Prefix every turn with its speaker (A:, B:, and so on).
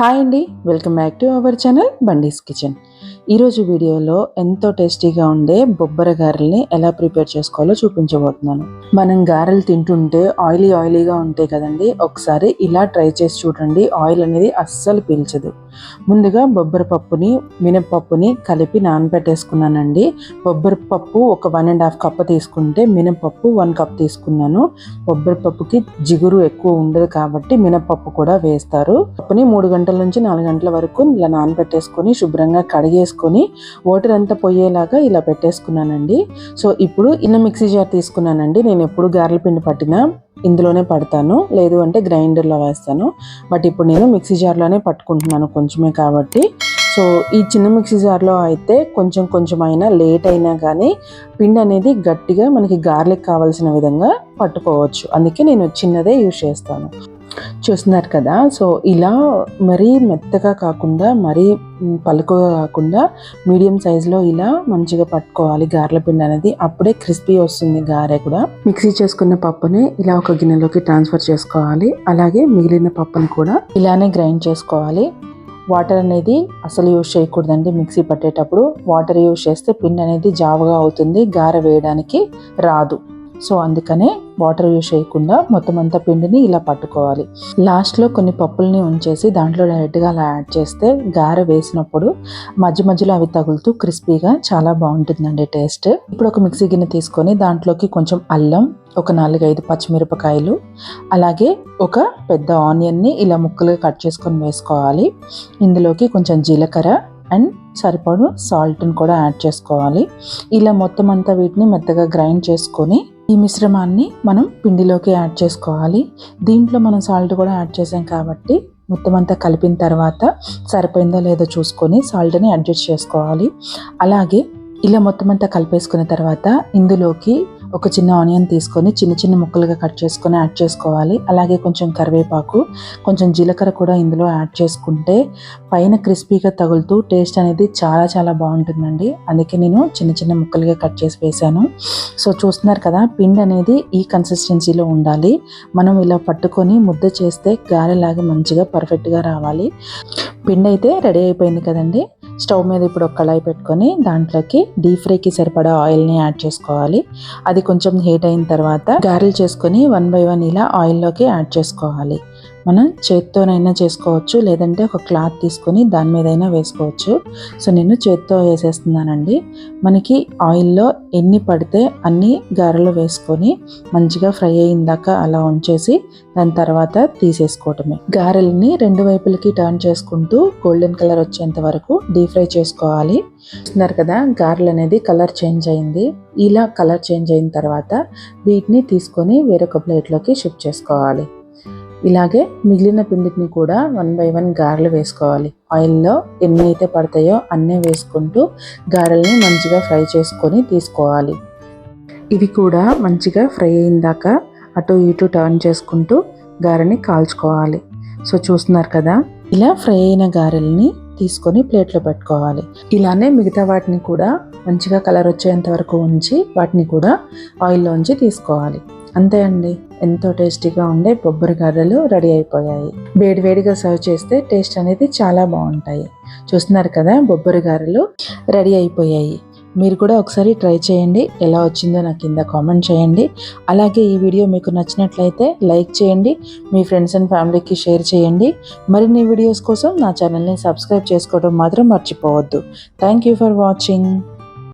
A: Hi అండి welcome back to our channel Bandi's kitchen. ఈరోజు వీడియోలో ఎంతో టేస్టీగా ఉండే బొబ్బర గారెల్ని ఎలా ప్రిపేర్ చేసుకోవాలో చూపించబోతున్నాను. మనం గారెలు తింటుంటే ఆయిలీ ఆయిలీగా ఉంటాయి కదండి ఒకసారి ఇలా ట్రై చేసి చూడండి ఆయిల్ అనేది అస్సలు పీల్చదు. ముందుగా బొబ్బర పప్పుని మినపప్పుని కలిపి నానబెట్టేసుకున్నానండి. బొబ్బర పప్పు ఒక వన్ అండ్ హాఫ్ కప్ తీసుకుంటే మినపప్పు వన్ కప్ తీసుకున్నాను. బొబ్బర పప్పుకి జిగురు ఎక్కువ ఉండదు కాబట్టి మినపప్పు కూడా వేస్తారు. పప్పుని మూడు గంటల నుంచి నాలుగు గంటల వరకు ఇలా నానబెట్టేసుకొని శుభ్రంగా కడిగేసుకొని వాటర్ అంతా పోయేలాగా ఇలా పెట్టేసుకున్నానండి. సో ఇప్పుడు ఇన్న మిక్సీ జార్ తీసుకున్నానండి. నేను ఎప్పుడు గారెల పిండి పట్టినా ఇందులోనే పడతాను. లేదు అంటే గ్రైండర్లో వేస్తాను. బట్ ఇప్పుడు నేను మిక్సీ జార్లోనే పట్టుకుంటున్నాను కొంచెమే కాబట్టి. సో ఈ చిన్న మిక్సీ జార్లో అయితే కొంచెం కొంచెం అయినా లేట్ అయినా కానీ పిండి అనేది గట్టిగా మనకి గార్లిక్ కావాల్సిన విధంగా పట్టుకోవచ్చు. అందుకే నేను చిన్నదే యూజ్ చేస్తాను. చూస్తున్నారు కదా. సో ఇలా మరీ మెత్తగా కాకుండా మరీ పలుకుగా కాకుండా మీడియం సైజులో ఇలా మంచిగా పట్టుకోవాలి. గారెల పిండి అనేది అప్పుడే క్రిస్పీ వస్తుంది గారె కూడా. మిక్సీ చేసుకున్న పప్పుని ఇలా ఒక గిన్నెలోకి ట్రాన్స్ఫర్ చేసుకోవాలి. అలాగే మిగిలిన పప్పుని కూడా ఇలానే గ్రైండ్ చేసుకోవాలి. వాటర్ అనేది అసలు యూజ్ చేయకూడదండి మిక్సీ పట్టేటప్పుడు. వాటర్ యూజ్ చేస్తే పిండి అనేది జావగా అవుతుంది. గార వేయడానికి రాదు. సో అందుకనే వాటర్ యూస్ చేయకుండా మొత్తం అంతా పిండిని ఇలా పట్టుకోవాలి. లాస్ట్లో కొన్ని పప్పుల్ని ఉంచేసి దాంట్లో డైరెక్ట్గా అలా యాడ్ చేస్తే గారె వేసినప్పుడు మధ్య మధ్యలో అవి తగులుతూ క్రిస్పీగా చాలా బాగుంటుందండి టేస్ట్. ఇప్పుడు ఒక మిక్సీ గిన్నె తీసుకొని దాంట్లోకి కొంచెం అల్లం ఒక నాలుగైదు పచ్చిమిరపకాయలు అలాగే ఒక పెద్ద ఆనియన్ని ఇలా ముక్కలుగా కట్ చేసుకొని వేసుకోవాలి. ఇందులోకి కొంచెం జీలకర్ర అండ్ సరిపడు సాల్ట్ని కూడా యాడ్ చేసుకోవాలి. ఇలా మొత్తం అంతా వీటిని మెత్తగా గ్రైండ్ చేసుకొని ఈ మిశ్రమాన్ని మనం పిండిలోకి యాడ్ చేసుకోవాలి. దీంట్లో మనం సాల్ట్ కూడా యాడ్ చేసాం కాబట్టి మొత్తం అంతా కలిపిన తర్వాత సరిపోయిందో లేదో చూసుకొని సాల్ట్ని అడ్జస్ట్ చేసుకోవాలి. అలాగే ఇలా మొత్తం అంతా కలిపేసుకున్న తర్వాత ఇందులోకి ఒక చిన్న ఆనియన్ తీసుకొని చిన్న చిన్న ముక్కలుగా కట్ చేసుకొని యాడ్ చేసుకోవాలి. అలాగే కొంచెం కరివేపాకు కొంచెం జీలకర్ర కూడా ఇందులో యాడ్ చేసుకుంటే పైన క్రిస్పీగా తగులుతూ టేస్ట్ అనేది చాలా చాలా బాగుంటుందండి. అందుకే నేను చిన్న చిన్న ముక్కలుగా కట్ చేసి వేసాను సో చూస్తున్నారు కదా పిండి అనేది ఈ కన్సిస్టెన్సీలో ఉండాలి. మనం ఇలా పట్టుకొని ముద్ద చేస్తే గారెలాగా మంచిగా పర్ఫెక్ట్గా రావాలి. పిండి అయితే రెడీ అయిపోయింది కదండి. స్టవ్ మీద ఇప్పుడు ఒక కళాయి పెట్టుకొని దాంట్లోకి డీప్ ఫ్రైకి సరిపడా ఆయిల్ని యాడ్ చేసుకోవాలి. అది కొంచెం హీట్ అయిన తర్వాత గారెలు చేసుకొని వన్ బై వన్ ఇలా ఆయిల్లోకి యాడ్ చేసుకోవాలి. మనం చేత్తోనైనా చేసుకోవచ్చు లేదంటే ఒక క్లాత్ తీసుకొని దాని మీదైనా వేసుకోవచ్చు. సో నేను చేత్తో వేసేస్తున్నానండి. మనకి ఆయిల్లో ఎన్ని పడితే అన్ని గారెలు వేసుకొని మంచిగా ఫ్రై అయ్యిందాక అలా ఉంచేసి దాని తర్వాత తీసేసుకోవటమే. గారెల్ని రెండు వైపులకి టర్న్ చేసుకుంటూ గోల్డెన్ కలర్ వచ్చేంత వరకు డీప్ ఫ్రై చేసుకోవాలి. చూస్తున్నారు కదా గారెలు అనేది కలర్ చేంజ్ అయింది. ఇలా కలర్ చేంజ్ అయిన తర్వాత వీటిని తీసుకొని వేరొక ప్లేట్లోకి షిఫ్ట్ చేసుకోవాలి. ఇలాగే మిగిలిన పిండిని కూడా వన్ బై వన్ గారెలు వేసుకోవాలి. ఆయిల్లో ఎన్ని అయితే పడతాయో అన్నీ వేసుకుంటూ గారెల్ని మంచిగా ఫ్రై చేసుకొని తీసుకోవాలి. ఇవి కూడా మంచిగా ఫ్రై అయిందాక అటు ఇటు టర్న్ చేసుకుంటూ గారెని కాల్చుకోవాలి. సో చూస్తున్నారు కదా? ఇలా ఫ్రై అయిన గారెల్ని తీసుకొని ప్లేట్లో పెట్టుకోవాలి. ఇలానే మిగతా వాటిని కూడా మంచిగా కలర్ వచ్చేంత వరకు ఉంచి వాటిని కూడా ఆయిల్లోంచి తీసుకోవాలి. అంతే అండి. ఎంతో టేస్టీగా ఉండే బొబ్బరి గారెలు రెడీ అయిపోయాయి. వేడివేడిగా సర్వ్ చేస్తే టేస్ట్ అనేది చాలా బాగుంటాయి. చూస్తున్నారు కదా బొబ్బరి గారెలు రెడీ అయిపోయాయి. మీరు కూడా ఒకసారి ట్రై చేయండి ఎలా వచ్చిందో నాకు కింద కామెంట్ చేయండి. అలాగే ఈ వీడియో మీకు నచ్చినట్లయితే లైక్ చేయండి మీ ఫ్రెండ్స్ అండ్ ఫ్యామిలీకి షేర్ చేయండి. మరిన్ని వీడియోస్ కోసం నా ఛానల్ని సబ్స్క్రైబ్ చేసుకోవడం మాత్రం మర్చిపోవద్దు. Thank you for watching.